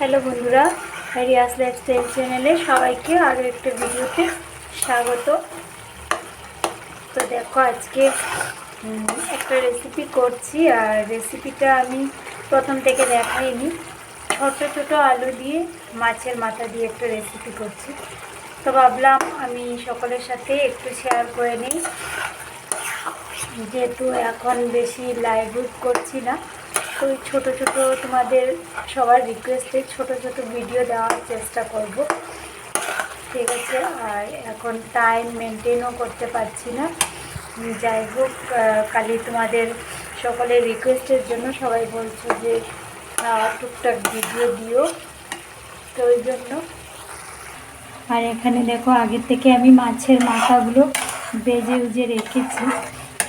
Hello বন্ধুরা Riya's lifestyle চ্যানেলে সবাইকে আরও একটা ভিডিওতে স্বাগত। তো দেখো আজকে একটা রেসিপি করছি আর রেসিপিটা আমি প্রথম থেকে দেখাইনি। ছোটো ছোটো আলু দিয়ে, মাছের মাথা দিয়ে একটা রেসিপি করছি। তো ভাবলাম আমি সকলের সাথে একটু শেয়ার করে নিই। যেহেতু এখন বেশি লাইভ করছি না তো ছোটো ছোটো তোমাদের সবার রিকোয়েস্টে ছোট ছোট ভিডিও দেওয়ার চেষ্টা করব। ঠিক আছে, আর এখন টাইম মেনটেনও করতে পারছি না। যাই হোক কালি তোমাদের সকলের রিকোয়েস্টের জন্য সবাই বলছো যে টুকটাক ভিডিও দিও। তো ওই জন্য। আর এখানে দেখো, আগের থেকে আমি মাছের মাথাগুলো বেজে উজে রেখেছি।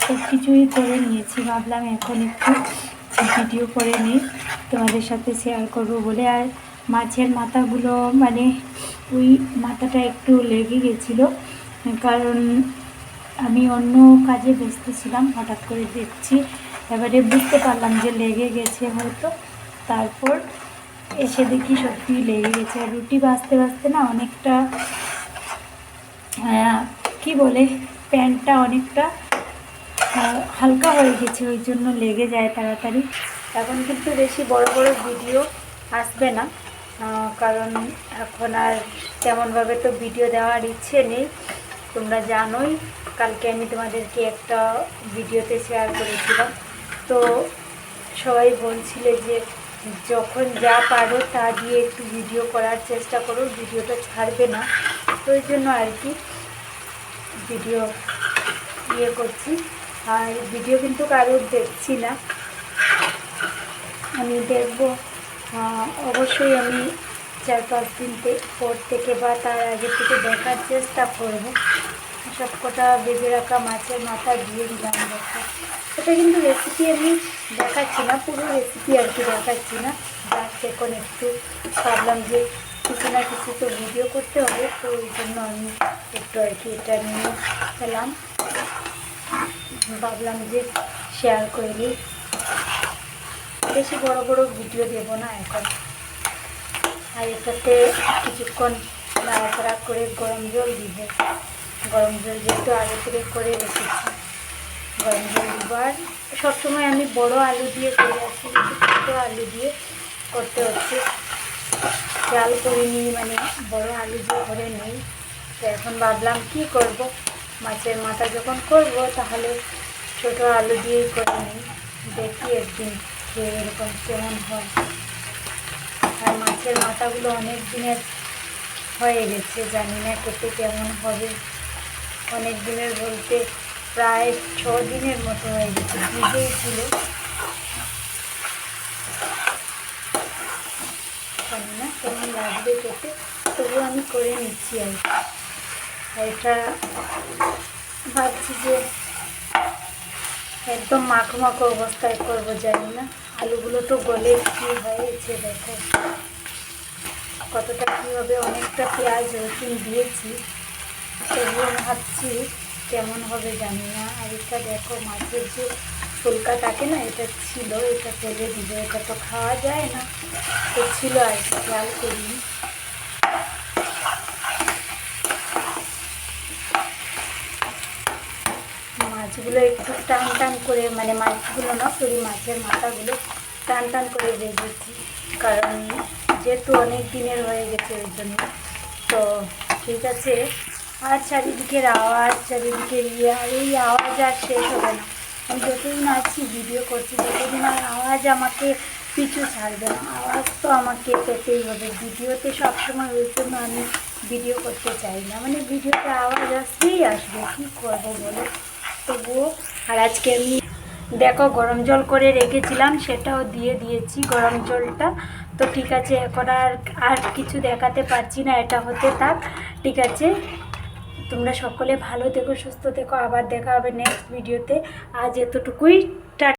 সব কিছুই করে নিয়েছি, ভাবলাম এখন একটু ভিডিও করে নিই তোমাদের সাথে শেয়ার করব বলে। আর মাছের মাথাগুলো মানে ওই মাথাটা একটু লেগে গেছিল, কারণ আমি অন্য কাজে ব্যস্ত ছিলাম, হঠাৎ করে দেখছি। এবারে বুঝতে পারলাম যে লেগে গেছে হয়তো। তারপর এসে দেখি সত্যি লেগে গেছে। আর রুটি বাঁচতে বাঁচতে না অনেকটা কি বলে প্যান্টটা অনেকটা হালকা হয়ে গেছে, ওই জন্য লেগে যায় তাড়াতাড়ি। এখন কিন্তু বেশি বড় বড় ভিডিও আসবে না কারণ এখন আর তেমনভাবে তো ভিডিও দেওয়ার ইচ্ছে নেই। তোমরা জানোই, কালকে আমি তোমাদেরকে একটা ভিডিওতে শেয়ার করেছিলাম। তো সবাই বলছিলে যে যখন যা পারো তা দিয়ে একটু ভিডিও করার চেষ্টা করো ভিডিওটা ছাড়বে না। তো ওই জন্য আর কি ভিডিও ইয়ে করছি। আর ভিডিও কিন্তু কারোর দেখছি না। আমি দেখব। অবশ্যই আমি চার পাঁচ দিন পর থেকে বা তার আগে থেকে দেখার চেষ্টা করব। সব কটা বেজে রাখা মাছের মাথা দিয়ে দিলাম দেখো। এটা কিন্তু রেসিপি আমি দেখাচ্ছি না, পুরো রেসিপি আর কি দেখাচ্ছি না। জাস্ট এখন একটু ভাবলাম যে কিছু না কিছু তো ভিডিও করতে হবে, তো ওই জন্য আমি একটু আর কি এটা নিয়ে খেলাম ভাবলাম যে শেয়ার করে নিই। বেশি বড় বড় ভিডিও দেবো না এখন। আর এটাতে কিছুক্ষণ নাড়াচাড়া করে গরম জল দিব। গরম জল যেহেতু আগে থেকে করে রেখেছি, গরম জল দিব। আর সবসময় আমি বড় আলু দিয়ে করে আসি ছোটো আলু দিয়ে করতে হচ্ছে। জাল করে নিই মানে বড় আলু দিয়ে করে নিই। তো এখন ভাবলাম কি করব? মাছের মাথা যখন করব, তাহলে ছোটো আলু দিয়েই করে নিই। দেখি একদিন খেয়ে এরকম কেমন হয়। আর মাছের মাথাগুলো অনেক দিনের হয়ে গেছে, জানি না খেতে কেমন হবে। অনেক দিনের বলতে প্রায় ছ দিনের মতো হয়ে গেছে, ভিজেই ছিল। জানি না কেমন লাগবে খেতে, তবুও আমি করে নিচ্ছি। আর এটা ভাবছি যে একদম মাখো মাখো অবস্থায় করব, জানি না। আলুগুলো তো গলে কি হয়েছে দেখো। কতটা কী হবে অনেকটা পেঁয়াজ রসুন দিয়েছি তবুও ভাবছি কেমন হবে জানি না। আর এটা দেখো, মাছের যে ফুলকা থাকে না, এটা ছিল, এটা ফেলে দিবে। এটা তো খাওয়া যায় না। তো ছিল আর খেয়াল করিনি। মাছগুলো একটু টান টান করে মানে মাছগুলো না, সরি, মাছের মাথাগুলো টান টান করে ভেজেছি। কারণ যেহেতু অনেক দিনের হয়ে গেছে ওই জন্য। তো ঠিক আছে, আর চারিদিকের আওয়াজ, চারিদিকের ইয়ে আর এই আওয়াজ আর শেষ হবে না আমি যতদিন আছি ভিডিও করছি ততদিন আর আওয়াজ আমাকে পিছু ছাড়বে না, আওয়াজ তো আমাকে পেতেই হবে। ভিডিওতে সবসময় ওই জন্য আমি ভিডিও করতে চাই না। মানে ভিডিওতে আওয়াজ আসবেই আসবে, কী করব বলো? তবুও, আর আজকে আমি দেখো গরম জল করে রেখেছিলাম, সেটাও দিয়ে দিয়েছি গরম জলটা। তো ঠিক আছে, এখন আর আর কিছু দেখাতে পারছি না, এটা হতে থাক। ঠিক আছে, তোমরা সকলে ভালো থেকো, সুস্থ থেকো, আবার দেখা হবে নেক্সট ভিডিওতে আজ এতটুকুই।